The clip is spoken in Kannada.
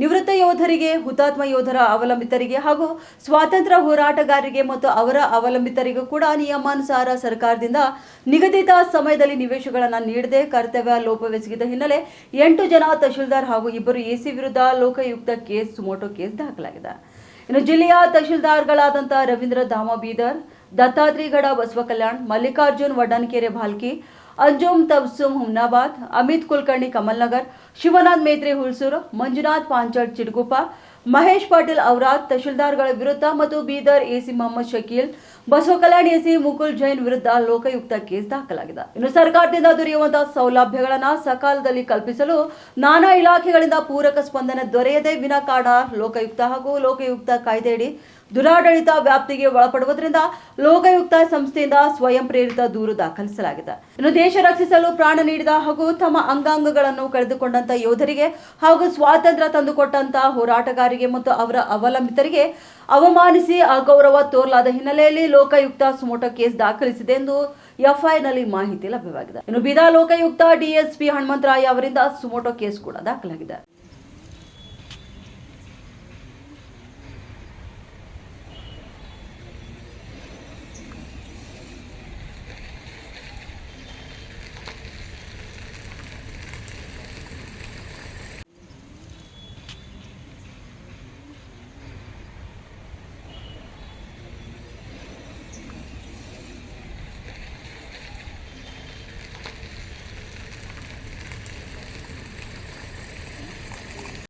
ನಿವೃತ್ತ ಯೋಧರಿಗೆ, ಹುತಾತ್ಮ ಯೋಧರ ಅವಲಂಬಿತರಿಗೆ ಹಾಗೂ ಸ್ವಾತಂತ್ರ್ಯ ಹೋರಾಟಗಾರರಿಗೆ ಮತ್ತು ಅವರ ಅವಲಂಬಿತರಿಗೂ ಕೂಡ ನಿಯಮಾನುಸಾರ ಸರ್ಕಾರದಿಂದ ನಿಗದಿತ ಸಮಯದಲ್ಲಿ ನಿವೇಶಗಳನ್ನು ನೀಡದೆ ಕರ್ತವ್ಯ ಲೋಪವೆಸಗಿದ ಹಿನ್ನೆಲೆ ಎಂಟು ಜನ ತಹಶೀಲ್ದಾರ್ ಹಾಗೂ ಇಬ್ಬರು ಎಸಿ ವಿರುದ್ಧ ಲೋಕಾಯುಕ್ತ ಕೇಸ್, ಸುಮೋಟೋ ಕೇಸ್ ದಾಖಲಾಗಿದೆ. ಇನ್ನು ಜಿಲ್ಲೆಯ ತಹಶೀಲ್ದಾರ್ಗಳಾದಂಥ ರವೀಂದ್ರ ಧಾಮ ಬೀದರ್, ದತ್ತಾತ್ರಿಗಡ ಬಸವ ಕಲ್ಯಾಣ್ ಮಲ್ಲಿಕಾರ್ಜುನ್ ವಡ್ಡನ್ಕೆರೆ ಭಾಲ್ಕಿ ಅಂಜುಮ್ ತಬ್ಸುಮ್ ಹುಮ್ನಾಬಾದ್, ಅಮಿತ್ ಕುಲಕರ್ಣಿ ಕಮಲ್ನಗರ್, ಶಿವನಾಥ್ ಮೇತ್ರೆ ಹುಲ್ಸೂರು, ಮಂಜುನಾಥ್ ಪಾಂಚಡ್ ಚಿಡ್ಗುಪ್ಪ ಮಹೇಶ್ ಪಾಟೀಲ್ ಔರಾದ್, ತಹಶೀಲ್ದಾರ್ಗಳ ವಿರುದ್ಧ ಮತ್ತು ಬೀದರ್ ಎಸಿ ಮೊಹಮ್ಮದ್ ಶಕೀಲ್ ಬಸವ ಕಲ್ಯಾಣ್ ಎಸಿ ಮುಕುಲ್ ಜೈನ್ ವಿರುದ್ಧ ಲೋಕಾಯುಕ್ತ ಕೇಸ್ ದಾಖಲಾಗಿದೆ. ಇನ್ನು ಸರ್ಕಾರದಿಂದ ದೊರೆಯುವಂತಹ ಸೌಲಭ್ಯಗಳನ್ನು ಸಕಾಲದಲ್ಲಿ ಕಲ್ಪಿಸಲು ನಾನಾ ಇಲಾಖೆಗಳಿಂದ ಪೂರಕ ಸ್ಪಂದನೆ ದೊರೆಯದೇ ವಿನಾಕಾರಣ ಲೋಕಾಯುಕ್ತ ಹಾಗೂ ಲೋಕಾಯುಕ್ತ ಕಾಯ್ದೆಯಡಿ ದುರಾಡಳಿತ ವ್ಯಾಪ್ತಿಗೆ ಒಳಪಡುವುದರಿಂದ ಲೋಕಾಯುಕ್ತ ಸಂಸ್ಥೆಯಿಂದ ಸ್ವಯಂ ಪ್ರೇರಿತ ದೂರು ದಾಖಲಿಸಲಾಗಿದೆ. ಇನ್ನು ದೇಶ ರಕ್ಷಿಸಲು ಪ್ರಾಣ ನೀಡಿದ ಹಾಗೂ ತಮ್ಮ ಅಂಗಾಂಗಗಳನ್ನು ಕಳೆದುಕೊಂಡಂತ ಯೋಧರಿಗೆ ಹಾಗೂ ಸ್ವಾತಂತ್ರ್ಯ ತಂದುಕೊಟ್ಟಂತ ಹೋರಾಟಗಾರರಿಗೆ ಮತ್ತು ಅವರ ಅವಲಂಬಿತರಿಗೆ ಅವಮಾನಿಸಿ ಅಗೌರವ ತೋರಲಾದ ಹಿನ್ನೆಲೆಯಲ್ಲಿ ಲೋಕಾಯುಕ್ತ ಸುಮೋಟೋ ಕೇಸ್ ದಾಖಲಿಸಿದೆ ಎಂದು ಎಫ್ಐನಲ್ಲಿ ಮಾಹಿತಿ ಲಭ್ಯವಾಗಿದೆ. ಇನ್ನು ಬಿದಾ ಲೋಕಾಯುಕ್ತ ಡಿಎಸ್ಪಿ ಹನುಮಂತರಾಯ ಅವರಿಂದ ಸುಮೋಟೋ ಕೇಸ್ ಕೂಡ ದಾಖಲಾಗಿದೆ.